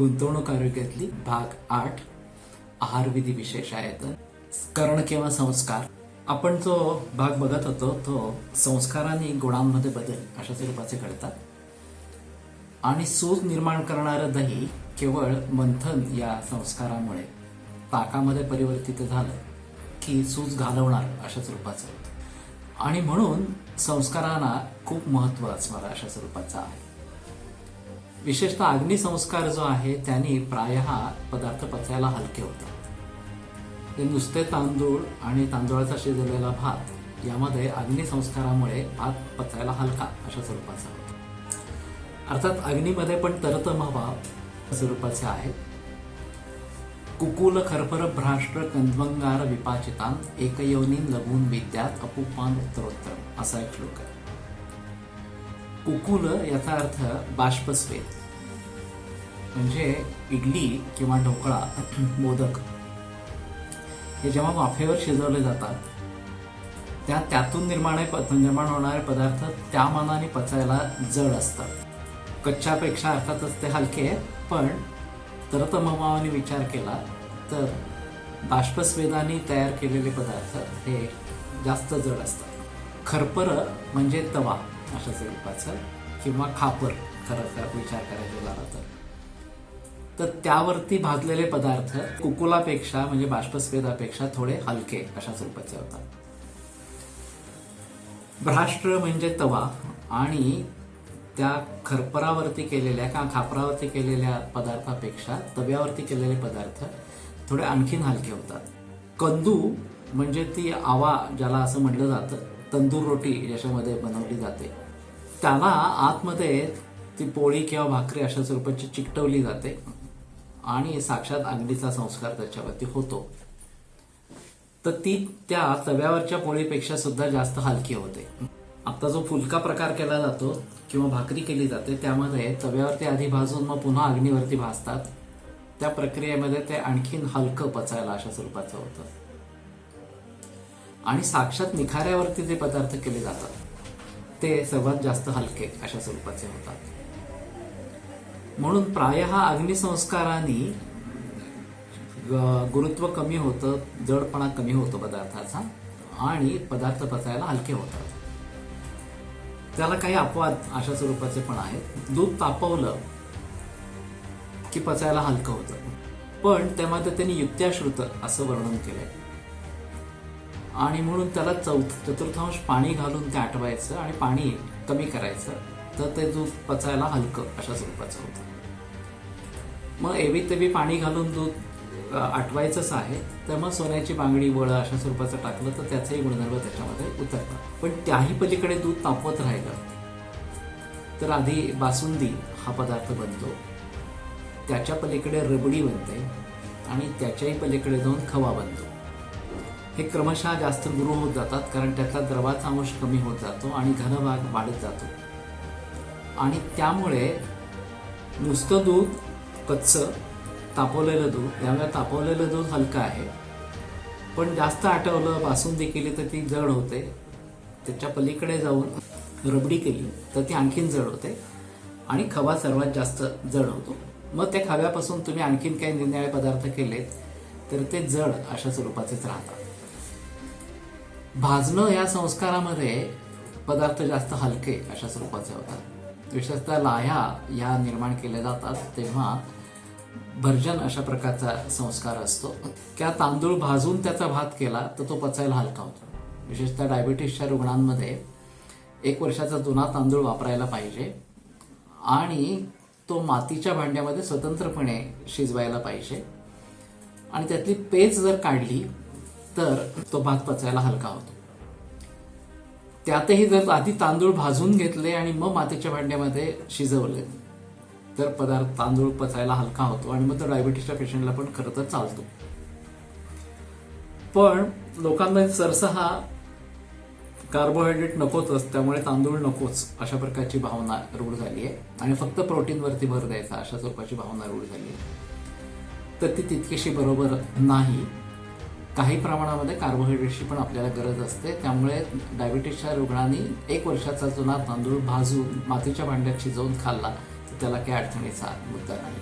गुंतवणूक आरोग्यातली भाग आठ आहारविधी विशेष आहेत कर्ण किंवा संस्कार. आपण जो भाग बघत होतो तो संस्काराने गुणांमध्ये बदल अशा स्वरूपाचे घडतात. आणि सूज निर्माण करणारं दही केवळ मंथन या संस्कारामुळे ताकामध्ये परिवर्तित झालं की सूज घालवणार अशा स्वरूपाचं होतं आणि म्हणून संस्कारांना खूप महत्त्व असणार अशा स्वरूपाचा आहे. विशेषतः अग्निसंस्कार जो आहे त्याने प्राय पदार्थ पचायला हलके होतात. ते नुसते तांदूळ आणि तांदूळाचा शिजवलेला भात यामध्ये अग्निसंस्कारामुळे भात पचायला हलका अशा स्वरूपाचा होतो. अर्थात अग्नीमध्ये पण तरतम हवा स्वरूपाचे आहेत कुकुल खरफर भ्राष्ट्र कंदवंगार विपाचितान एकयोनी लघून विद्यात अपुपान उत्तरोत्तर असा एक श्लोक आहे. कुकुल याचा अर्थ बाष्पस्वेद. म्हणजे इडली किंवा ढोकळा मोदक. हे जेव्हा वाफेवर शिजवले जातात त्या त्यातून निर्माण निर्माण होणारे पदार्थ त्या मानाने पचायला जड असतात. कच्च्यापेक्षा अर्थातच ते हलके आहेत पण तरतममावाने विचार केला तर बाष्पस्वेदाने तयार केलेले पदार्थ हे जास्त जड असतात. खरपर म्हणजे तवा. अशा स्वरूपाचं किंवा खापर खरं तर विचार करायचा झाला तर. तर त्यावरती भाजलेले पदार्थ कुकुलापेक्षा म्हणजे बाष्पस्वेदापेक्षा थोडे हलके अशा स्वरूपाचे होतात. भ्राष्ट्र म्हणजे तवा आणि त्या खरपरावरती केलेल्या किंवा खापरावरती केलेल्या पदार्थापेक्षा तव्यावरती केलेले पदार्थ थोडे आणखीन हलके होतात. कंदू म्हणजे ती आवा ज्याला असं म्हटलं जातं तंदूर रोटी याच्यामध्ये बनवली जाते. त्याला आतमध्ये ती पोळी किंवा भाकरी अशा स्वरूपाची चिकटवली जाते आणि साक्षात अग्नीचा संस्कार त्याच्यावरती होतो. तर ती त्या तव्यावरच्या पोळीपेक्षा सुद्धा जास्त हलकी होते. आता जो फुलका प्रकार केला जातो किंवा भाकरी केली जाते त्यामध्ये तव्यावरती आधी भाजून मग पुन्हा अग्नीवरती भाजतात. त्या प्रक्रियेमध्ये ते आणखीन हलकं पचायला अशा स्वरूपाचं होतं. आणि साक्षात निखाऱ्यावरती जे पदार्थ केले जातात ते सर्वात जास्त हलके अशा स्वरूपाचे होतात. म्हणून प्राय अग्निसंस्काराने गुरुत्व कमी होतं जडपणा कमी होतो पदार्थाचा आणि पदार्थ पचायला हलके होतात. त्याला काही अपवाद अशा स्वरूपाचे पण आहेत. दूध तापवलं की पचायला हलकं होतं. पण त्यामध्ये त्यांनी युक्त्याश्रुत असं वर्णन केलंय. आणि म्हणून त्याला चौथ चतुर्थांश पाणी घालून ते आटवायचं आणि पाणी कमी करायचं. तर ते दूध पचायला हलकं अशा स्वरूपाचं होतं. मग एवी तेवी पाणी घालून दूध आटवायचंच आहे. तर मग सोन्याची बांगडी वळं अशा स्वरूपाचं टाकलं तर त्याचेही गुणधर्म त्याच्यामध्ये उतरतात. पण त्याही पलीकडे दूध तापवत राहिलं तर आधी बासुंदी हा पदार्थ बनतो. त्याच्या पलीकडे रबडी बनते आणि त्याच्याही पलीकडे जाऊन खवा बनतो. हे क्रमशः जास्त गुरु होत जातात कारण त्यातला द्रवाचा अंश कमी होत जातो आणि घनभाग वाढत जातो. आणि त्यामुळे नुसतं दूध कच्चं तापवलेलं दूध त्यामुळे तापवलेलं दूध हलकं आहे. पण जास्त आटवलं बासुंदी केली तर ती जड होते. त्याच्या पलीकडे जाऊन रबडी केली तर ती आणखीन जड होते आणि खवा सर्वात जास्त जड होतो. मग त्या खव्यापासून तुम्ही आणखीन काही निरनिळे पदार्थ केलेत तर ते जड अशा स्वरूपाचेच राहतात. भाजणं या संस्कारामध्ये पदार्थ जास्त हलके अशा स्वरूपाचे होतात. विशेषतः लाह्या या निर्माण केल्या जातात तेव्हा भर्जन अशा प्रकारचा संस्कार असतो. त्या तांदूळ भाजून त्याचा भात केला तर तो पचायला हलका होतो. विशेषतः डायबिटीसच्या रुग्णांमध्ये एक वर्षाचा जुना तांदूळ वापरायला पाहिजे आणि तो मातीच्या भांड्यामध्ये स्वतंत्रपणे शिजवायला पाहिजे. आणि त्यातली पेज जर काढली तर तो भात पचायला हलका होतो. त्यातही जर आधी तांदूळ भाजून घेतले आणि मग मातीच्या भांड्यामध्ये शिजवले तर पदार्थ तांदूळ पचायला हलका होतो आणि मग तो डायबिटीसच्या पेशंटला पण खरं तर चालतो. पण लोकांना सरसा हा कार्बोहायड्रेट नकोच त्यामुळे तांदूळ नकोच अशा प्रकारची भावना रूढ झाली आहे. आणि फक्त प्रोटीनवरती भर द्यायचा अशा स्वरूपाची भावना रूढ झाली आहे. तर ती तितकीशी बरोबर नाही. काही प्रमाणामध्ये कार्बोहायड्रेटची पण आपल्याला गरज असते. त्यामुळे डायबिटीसच्या रुग्णांनी एक वर्षाचा जुना तांदूळ भाजून मातीच्या भांड्यात शिजवून खाल्ला तर त्याला काही अडचणीचा मुद्दा नाही.